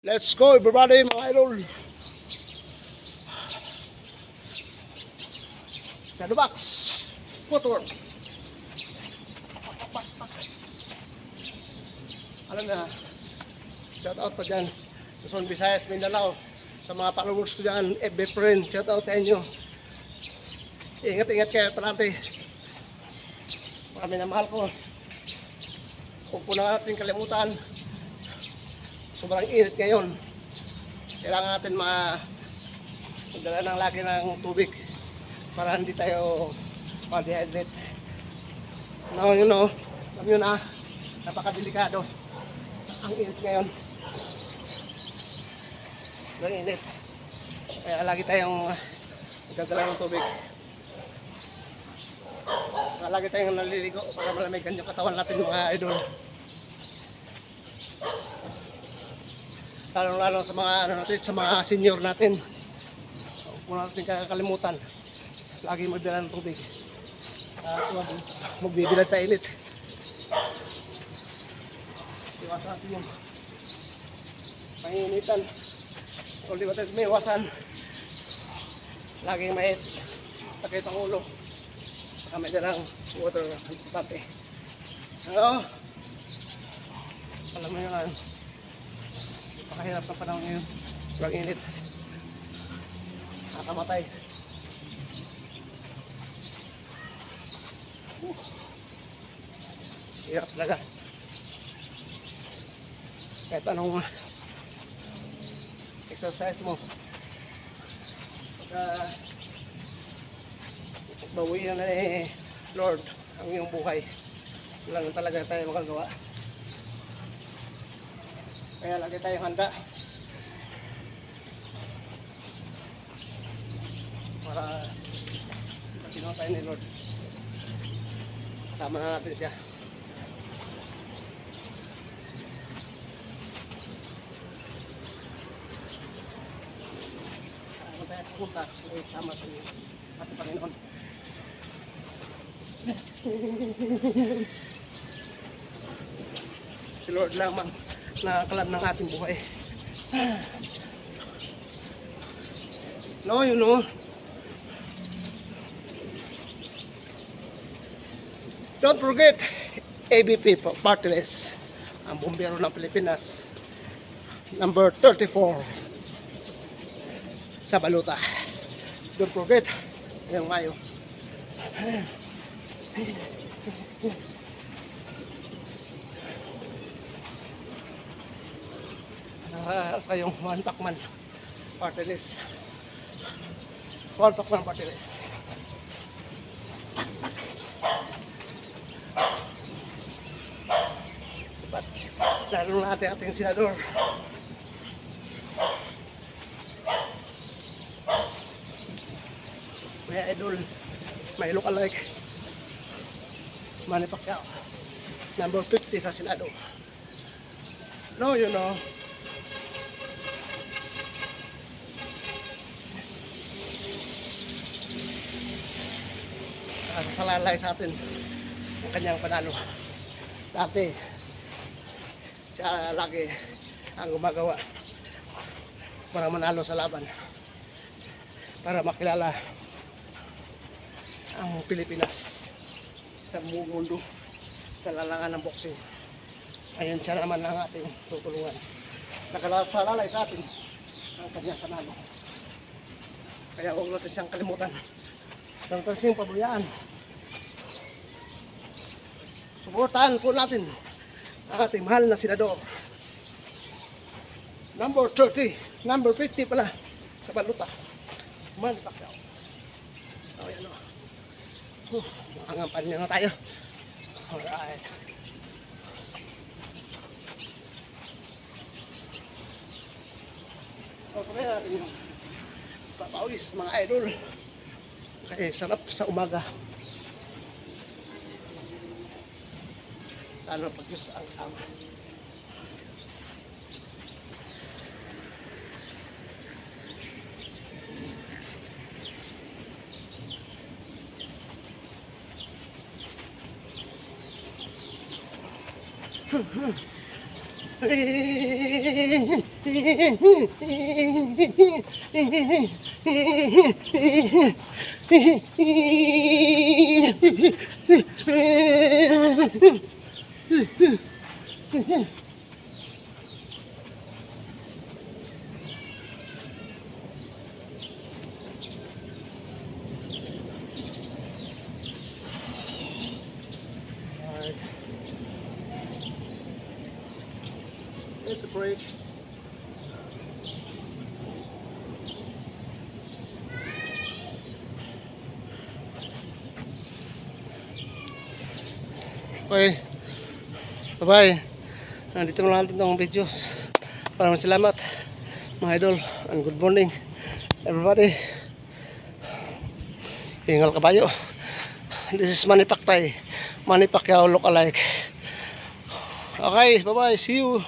Let's go everybody mga idol. Sa the box. Footwork. Alam na, shout out pa dyan. Luzon, Visayas, Mindanao. Sa mga followers ko dyan, FB friend, shout out sa inyo. Ingat-ingat kayo parati. Marami na mahal ko. Huwag po na natin kalimutan. Sobrang init ngayon. Kailangan natin ma magdala ng lagi ng tubig para hindi tayo ma-dehydrate. Now, you know, alam yun ah, napakadelikado. Ang init ngayon. Sobrang init. Kaya lagi tayong magdadala ng tubig. Lagi tayong naliligo para malamigan yung katawan natin mga idol. Lalo lalo sa mga ano natin, sa mga senior natin. Huwag natin kakalimutan. Lagi magdala ng tubig. At huwag magbibilad sa init. Iwasan natin yung panginitan. Kung di ba tayo may iwasan, laging may takit ang ulo. Saka may dalang water importante. Ano? Alam mo yun ano? Napakahirap ng panahon ngayon. Sobrang init. Nakamatay. Uh. Hirap talaga. Kahit anong exercise mo. Pagka bawian na ni Lord ang iyong buhay. Wala na talaga tayo magagawa. Kaya lagi tayong handa. Para matino tayo ni Lord. Kasama na natin siya. Ano tayo pupunta? Wait, sama tayo. Pati Panginoon. si Lord lamang nakakalam ng ating buhay. No, you know. Don't forget, ABP list. Ang bumbero ng Pilipinas. Number 34. Sa Baluta. Don't forget, yung Mayo. Naka sa yung one pack man party list. One pack man party list. But, lalo na ating senador. Kuya Idol, may look-alike. Manny Pacquiao. Number 50 sa Senado. No, you know. Nakasalalay sa atin ang kanyang panalo. Dati, siya lagi ang gumagawa para manalo sa laban. Para makilala ang Pilipinas sa buong mundo sa lalangan ng boxing. Ayun siya naman ang ating tutulungan. Nakasalalay sa atin ang kanyang panalo. Kaya huwag natin siyang kalimutan ng kasing pabayaan. Suportahan po natin ang ating mahal na senador. Number 30, number 50 pala sa baluta. Manny Pacquiao. O yan o. Huh, Angapan niya na tayo. Alright. O, sabay natin yung papawis mga idol. Kaya sarap sa umaga. Lalo pag Diyos ang kasama. Hit the brake. Okay. Bye-bye. Nandito na lang natin itong videos. Maraming salamat mga idol and good morning everybody. Hingal kabayo. This is Manny Pactay. Manny Pacquiao look alike. Okay, bye-bye. See you